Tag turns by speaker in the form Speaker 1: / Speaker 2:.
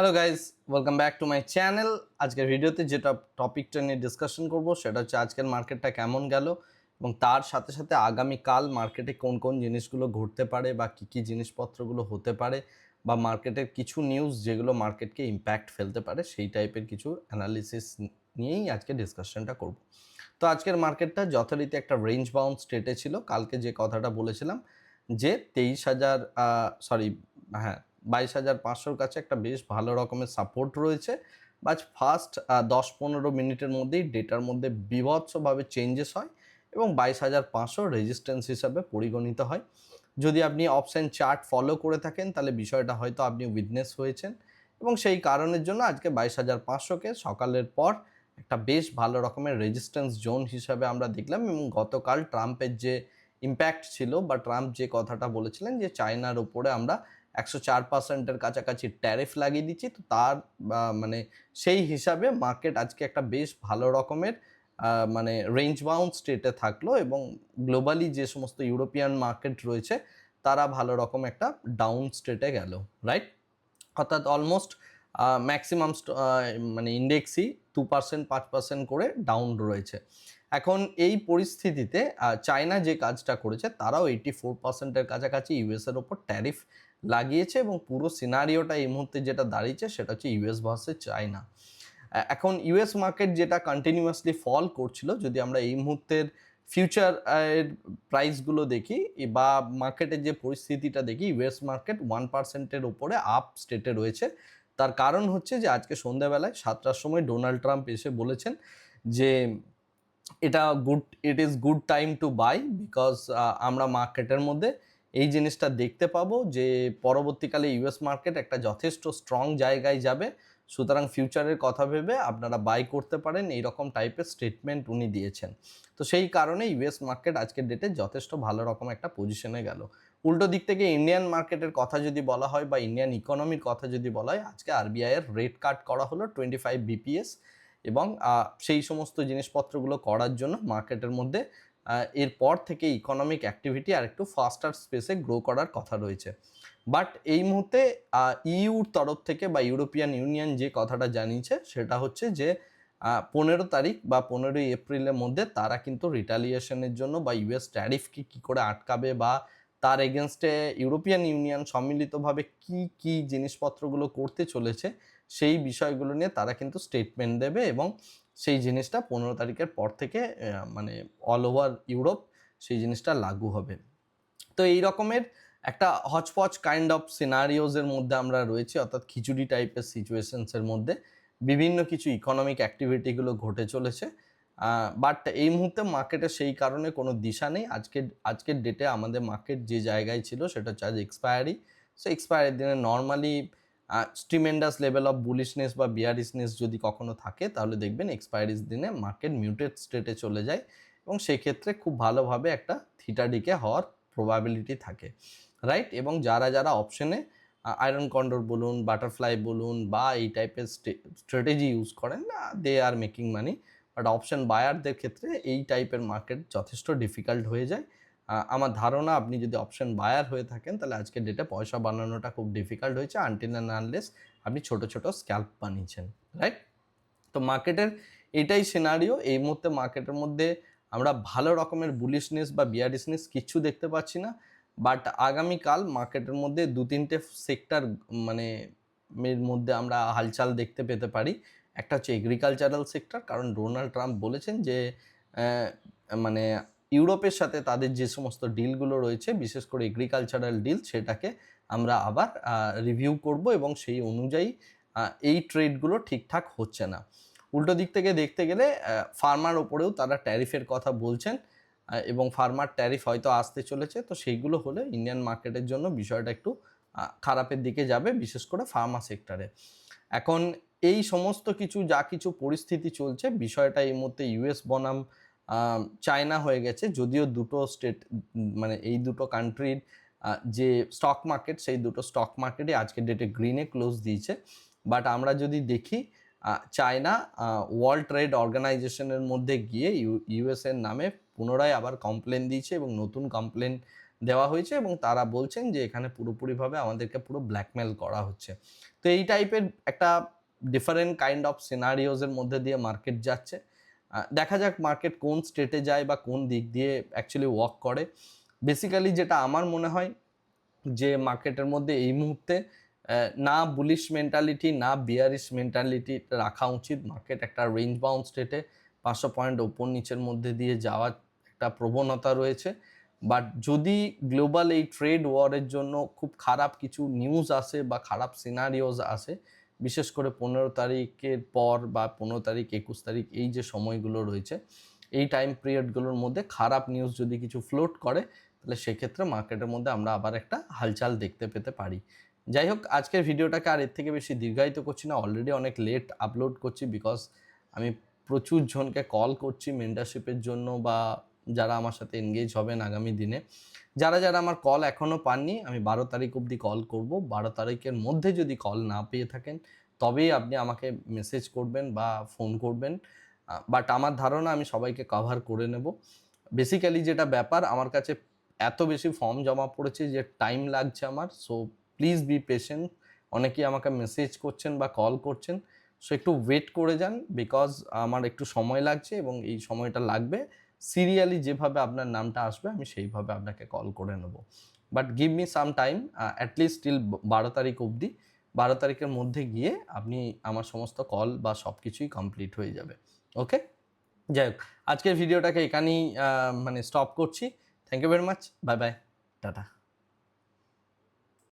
Speaker 1: Hello guys welcome back to my channel আজকের ভিডিওতে যেটা টপিকটা নিয়ে ডিসকাশন করব, সেটা হচ্ছে আজকের মার্কেটটা কেমন গেল এবং তার সাথে সাথে আগামীকাল মার্কেটে কোন কোন জিনিসগুলো ঘটতে পারে বা কী কী জিনিসপত্রগুলো হতে পারে বা মার্কেটের কিছু নিউজ যেগুলো মার্কেটকে ইম্প্যাক্ট ফেলতে পারে, সেই টাইপের কিছু অ্যানালিসিস নিয়েই আজকে ডিসকাশনটা করব। তো আজকের মার্কেটটা যথারীতি একটা রেঞ্জ বাউন্ড স্টেটে ছিল। কালকে যে কথাটা বলেছিলাম যে তেইশ হাজার সরি হ্যাঁ বাইশ হাজার পাঁচশোর কাছে একটা বেশ ভালো রকমের সাপোর্ট রয়েছে। বাট ফার্স্ট দশ পনেরো মিনিটের মধ্যেই ডেটার মধ্যে বিভৎসভাবে চেঞ্জেস হয় এবং বাইশ হাজার পাঁচশো রেজিস্ট্যান্স হিসাবে পরিগণিত হয়। যদি আপনি অপশান চার্ট ফলো করে থাকেন, তাহলে বিষয়টা হয়তো আপনি উইটনেস হয়েছেন। এবং সেই কারণের জন্য আজকে বাইশ হাজার পাঁচশোকে সকালের পর একটা বেশ ভালো রকমের রেজিস্ট্যান্স জোন হিসাবে আমরা দেখলাম এবং গতকাল ট্রাম্পের যে ইম্প্যাক্ট ছিল বা ট্রাম্প যে কথাটা বলেছিলেন যে চায়নার উপরে আমরা একশো চার পার্সেন্টের কাছাকাছি ট্যারিফ লাগিয়ে দিচ্ছি। তো তার মানে সেই হিসাবে মার্কেট আজকে একটা বেশ ভালো রকমের মানে রেঞ্জ বাউন্ড স্টেটে থাকল এবং গ্লোবালি যে সমস্ত ইউরোপিয়ান মার্কেট রয়েছে, তারা ভালো রকম একটা ডাউন স্টেটে গেল রাইট অর্থাৎ অলমোস্ট ম্যাক্সিমাম মানে ইন্ডেক্সই টু পার্সেন্ট পাঁচ পার্সেন্ট করে ডাউন রয়েছে। এখন এই পরিস্থিতিতে চায়না যে কাজটা করেছে, তারাও এইটি ফোর পার্সেন্টের কাছাকাছি ইউএসের ওপর ট্যারিফ লাগিয়েছে এবং পুরো সিনারিওটা এই মুহূর্তে যেটা দাঁড়িয়েছে সেটা হচ্ছে ইউএস ভার্সেস চায়না এখন ইউএস মার্কেট যেটা কন্টিনিউয়াসলি ফল করছিল, যদি আমরা এই মুহূর্তের ফিউচার প্রাইসগুলো দেখি বা মার্কেটের যে পরিস্থিতিটা দেখি ইউএস মার্কেট ওয়ান পার্সেন্টের ওপরে আপ স্টেটে রয়েছে। তার কারণ হচ্ছে যে আজকে সন্ধ্যাবেলায় সাতটার সময় ডোনাল্ড ট্রাম্প এসে বলেছেন যে এটা good it is good time to buy because আমরা মার্কেটের মধ্যে এই জিনিসটা দেখতে পাবো যে পরবর্তীকালে ইউএস মার্কেট একটা যথেষ্ট স্ট্রং জায়গায় যাবে। সুতরাং ফিউচারের কথা ভেবে আপনারা বাই করতে পারেন এই রকম টাইপের স্টেটমেন্ট উনি দিয়েছেন। তো সেই কারণে ইউএস মার্কেট আজকের ডেটে যথেষ্ট ভালো রকম একটা পজিশনে গেল। উল্টো দিক থেকে ইন্ডিয়ান মার্কেটের কথা যদি বলা হয় বা ইন্ডিয়ান ইকোনমির কথা যদি বলা হয়, আজকে আরবিআই এর রেট কাট করা হলো টোয়েন্টি ফাইভ বিপিএস এবং সেই সমস্ত জিনিসপত্রগুলো করার জন্য মার্কেটের মধ্যে এরপর থেকে ইকোনমিক অ্যাক্টিভিটি আর একটু ফাস্টার স্পেসে গ্রো করার কথা রয়েছে। বাট এই মুহূর্তে ইউর তরফ থেকে বা ইউরোপিয়ান ইউনিয়ন যে কথাটা জানিয়েছে, সেটা হচ্ছে যে পনেরো তারিখ বা পনেরোই এপ্রিলের মধ্যে তারা কিন্তু রিটালিয়েশনের জন্য বা ইউএস ট্যারিফকে কী করে আটকাবে বা তার এগেনস্টে ইউরোপিয়ান ইউনিয়ন সম্মিলিতভাবে কি কি জিনিসপত্রগুলো করতে চলেছে, সেই বিষয়গুলো নিয়ে তারা কিন্তু স্টেটমেন্ট দেবে এবং সেই জিনিসটা পনেরো তারিখের পর থেকে মানে অল ওভার ইউরোপ সেই জিনিসটা লাগু হবে। তো এই রকমের একটা হচপচ কাইন্ড অফ সিনারিওজের মধ্যে আমরা রয়েছি, অর্থাৎ খিচুড়ি টাইপের সিচুয়েশনসের মধ্যে। বিভিন্ন কিছু ইকোনমিক অ্যাক্টিভিটিগুলো ঘটে চলেছে বাট এই মুহূর্তে মার্কেটে সেই কারণে কোনো দিশা নেই। আজকের আজকের ডেটে আমাদের মার্কেট যে জায়গায় ছিল সেটা হচ্ছে আজ এক্সপায়ারি সো এক্সপায়ারির দিনে normally tremendous level of bullishness বা বিয়ারিশনেস যদি কখনো থাকে, তাহলে দেখবেন এক্সপায়ারির দিনে মার্কেট মিউটেড স্টেটে চলে যায় এবং সেক্ষেত্রে খুব ভালোভাবে একটা থিটাডিকে হওয়ার প্রবাবিলিটি থাকে রাইট এবং যারা যারা অপশনে আয়রন কন্ডোর বলুন বাটারফ্লাই বলুন বা এই টাইপের স্ট্র্যাটেজি ইউজ করেন they are making money but option বায়ারদের ক্ষেত্রে এই টাইপের মার্কেট যথেষ্ট ডিফিকাল্ট হয়ে যায়। আমার ধারণা আপনি যদি অপশন বায়ার হয়ে থাকেন, তাহলে আজকের ডেটে পয়সা বানানোটা খুব ডিফিকাল্ট হয়েছে। আনটিন অ্যান্ড আনলেস আপনি ছোট ছোট স্ক্যাল্প বানিয়েছেন রাইট তো মার্কেটের এটাই সিনারিও এই মুহূর্তে মার্কেটের মধ্যে আমরা ভালো রকমের বুলিশনেস বা বিয়ারিশনেস কিছু দেখতে পাচ্ছি না। বাট আগামীকাল মার্কেটের মধ্যে দু, তিনটে সেক্টর মানে এর মধ্যে আমরা হালচাল দেখতে পেতে পারি। একটা হচ্ছে এগ্রিকালচারাল সেক্টর কারণ ডোনাল্ড ট্রাম্প বলেছেন যে মানে ইউরোপের সাথে তাদের যে সমস্ত ডিলগুলো রয়েছে, বিশেষ করে এগ্রিকালচারাল ডিল সেটাকে আমরা আবার রিভিউ করব এবং সেই অনুযায়ী এই ট্রেডগুলো ঠিকঠাক হচ্ছে না। উল্টো দিক থেকে দেখতে গেলে ফার্মার ওপরেও তারা ট্যারিফের কথা বলছেন এবং ফার্মার ট্যারিফ হয়তো আসতে চলেছে, তো সেইগুলো হলে ইন্ডিয়ান মার্কেটের জন্য বিষয়টা একটু খারাপের দিকে যাবে, বিশেষ করে ফার্মা সেক্টরে এখন এই সমস্ত কিছু, যা কিছু পরিস্থিতি চলছে, বিষয়টা এই মুহূর্তে ইউএস বনাম চায়না হয়ে গেছে, যদিও দুটো স্টেট মানে এই দুটো কান্ট্রির যে স্টক মার্কেট সেই দুটো স্টক মার্কেটে আজকের ডেটে গ্রিনে ক্লোজ দিয়েছে। বাট আমরা যদি দেখি চায়না ওয়ার্ল্ড ট্রেড অর্গানাইজেশনের মধ্যে গিয়ে ইউএস এর নামে পুনরায় আবার কমপ্লেন দিয়েছে এবং নতুন কমপ্লেন দেওয়া হয়েছে এবং তারা বলছেন যে এখানে পুরোপুরিভাবে আমাদেরকে পুরো ব্ল্যাকমেল করা হচ্ছে। তো এই টাইপের একটা ডিফারেন্ট কাইন্ড অফ সিনারিওজের মধ্যে দিয়ে মার্কেট যাচ্ছে। দেখা যাক মার্কেট কোন স্টেটে যায় বা কোন দিক দিয়ে অ্যাকচুয়ালি ওয়াক করে। বেসিক্যালি যেটা আমার মনে হয় যে মার্কেটের মধ্যে এই মুহূর্তে না বুলিশ মেন্টালিটি না বিয়ারিশ মেন্টালিটি রাখা উচিত মার্কেট একটা রেঞ্জ বাউন্ড স্টেটে পাঁচশো পয়েন্ট ওপর নিচের মধ্যে দিয়ে যাওয়ার একটা প্রবণতা রয়েছে। বাট যদি গ্লোবাল এই ট্রেড ওয়ারের জন্য খুব খারাপ কিছু নিউজ আসে বা খারাপ সিনারিওজ আসে বিশেষ করে পনেরো তারিখের পর বা পনেরো তারিখ, একুশ তারিখ এই যে সময়গুলো রয়েছে, এই টাইম পিরিয়ডগুলোর মধ্যে খারাপ নিউজ যদি কিছু ফ্লোট করে, তাহলে সেক্ষেত্রে মার্কেটের মধ্যে আমরা আবার একটা হালচাল দেখতে পেতে পারি। যাই হোক, আজকের ভিডিওটাকে আর এর থেকে বেশি দীর্ঘায়িত করছি না অলরেডি অনেক লেট আপলোড করছি বিকজ আমি প্রচুর জনকে কল করছি মেন্টারশিপের জন্য বা যারা আমার সাথে এনগেজ হবেন আগামী দিনে। যারা যারা আমার কল এখনও পাননি, আমি বারো তারিখ অবধি কল করব। বারো তারিখের মধ্যে যদি কল না পেয়ে থাকেন, তবেই আপনি আমাকে মেসেজ করবেন বা ফোন করবেন। বাট আমার ধারণা আমি সবাইকে কভার করে নেব। বেসিক্যালি যেটা ব্যাপার, আমার কাছে এত বেশি ফর্ম জমা পড়েছে যে টাইম লাগছে আমার। সো প্লিজ বি পেশেন্ট অনেকেই আমাকে মেসেজ করছেন বা কল করছেন। সো একটু ওয়েট করে যান বিকজ আমার একটু সময় লাগছে এবং এই সময়টা লাগবে। সিরিয়ালি যেভাবে আপনার নামটা আসবে, আমি সেইভাবে আপনাকে কল করে নেব। But give me some time at least till বারো তারিখ অবধি। বারো তারিখের মধ্যে গিয়ে আপনি আমার সমস্ত কল বা সব কিছুই কমপ্লিট হয়ে যাবে। ওকে যাই হোক, আজকের ভিডিওটাকে এখানেই মানে স্টপ করছি। Thank you very much bye bye ta-ta.